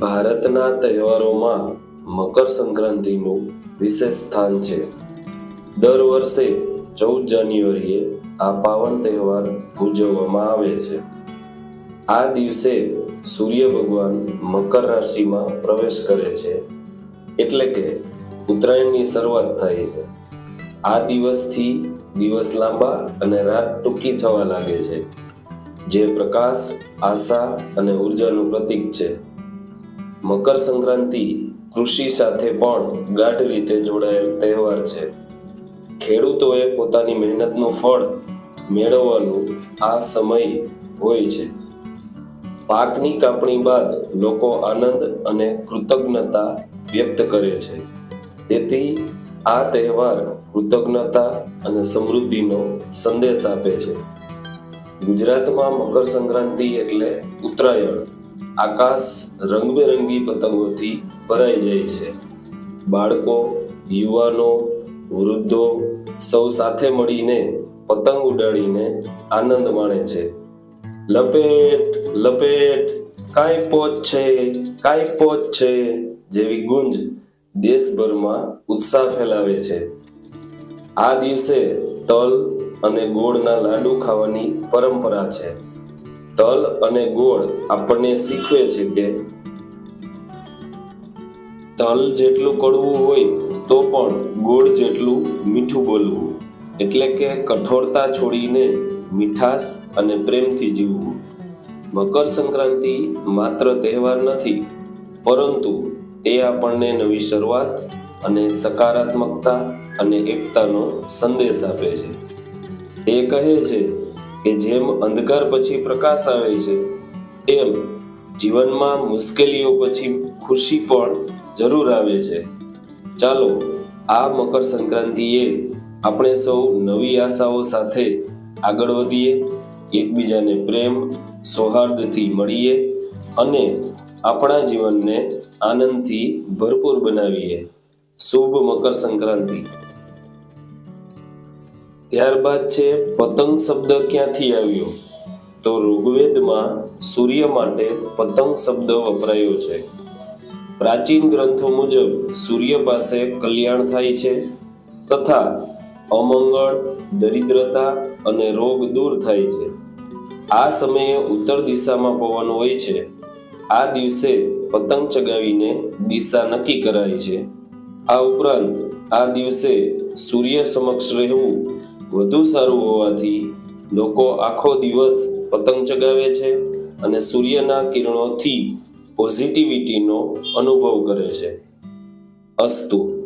ભારતના તહેવારોમાં મકર સંક્રાંતિનું વિશેષ સ્થાન છે. દર વર્ષે ચૌદ જાન્યુઆરીએ આ પાવન તહેવાર ઉજવવામાં આવે છે. આ દિવસે સૂર્ય ભગવાન મકર રાશિમાં પ્રવેશ કરે છે. એટલે કે ઉત્તરાયણની શરૂઆત થાય છે. આ દિવસથી દિવસ લાંબા અને રાત ટૂંકી થવા લાગે છે. જે પ્રકાશ, આશા અને ઉર્જાનું પ્રતીક છે. મકર સંક્રાંતિ કૃષિ સાથે પણ ગાઢ રીતે જોડાયેલ તહેવાર છે. ખેડૂતોએ પોતાની મહેનતનું ફળ મેળવવાનું આ સમય હોય છે. પાકની કાપણી બાદ લોકો આનંદ અને કૃતજ્ઞતા વ્યક્ત કરે છે. તેથી આ તહેવાર કૃતજ્ઞતા અને સમૃદ્ધિનો સંદેશ આપે છે. ગુજરાતમાં મકર સંક્રાંતિ એટલે ઉત્તરાયણ. આકાશ રંગબેરંગી પતંગોથી ભરાઈ જાય છે. બાળકો, યુવાનો, વૃદ્ધો સૌ સાથે મળીને પતંગ ઉડાડીને આનંદ માણે છે. લપેટ લપેટ, કાંઈ પોચ છે, કાંઈ પોચ છે જેવી ગુંજ દેશભરમાં ઉત્સાહ ફેલાવે છે. આ દિવસે તલ અને ગોળના લાડુ ખાવાની પરંપરા છે. તલ અને ગોળ આપણને શીખવે છે કે તલ જેટલું કડવું હોય તો પણ ગોળ જેટલું મીઠું બોલવું. એટલે કે કઠોરતા છોડીને મીઠાશ અને પ્રેમથી જીવવું. મકર સંક્રાંતિ માત્ર તહેવાર નથી, પરંતુ તે આપણને નવી શરૂઆત અને સકારાત્મકતા અને એકતાનો સંદેશ આપે છે. તે કહે છે કે જેમ અંધકાર પછી પ્રકાશ આવે છે, તેમ જીવનમાં મુશ્કેલીઓ પછી ખુશી પણ જરૂર આવે છે. ચાલો, આ મકર સંક્રાંતિએ આપણે સૌ નવી આશાઓ સાથે આગળ વધીએ, એકબીજાને પ્રેમ, સૌહાર્દથી મળીએ અને આપણા જીવનને આનંદથી ભરપૂર બનાવીએ. શુભ મકર સંક્રાંતિ. ત્યારબાદ છે, પતંગ શબ્દ ક્યાંથી આવ્યો? તો ઋગ્વેદમાં સૂર્ય માટે પતંગ શબ્દ વપરાયો છે. પ્રાચીન ગ્રંથો મુજબ સૂર્ય પાસે કલ્યાણ થાય છે તથા અમંગળ, દરિદ્રતા અને રોગ દૂર થાય છે. આ સમયે ઉત્તર દિશામાં પવન હોય છે. આ દિવસે પતંગ ચગાવીને દિશા નક્કી કરાય છે. આ ઉપરાંત આ દિવસે સૂર્ય સમક્ષ રહેવું વધુ સારું હોવાથી લોકો આખો દિવસ પતંગ ચગાવે છે અને સૂર્યના કિરણોથી પોઝિટિવિટીનો અનુભવ કરે છે. અસ્તુ.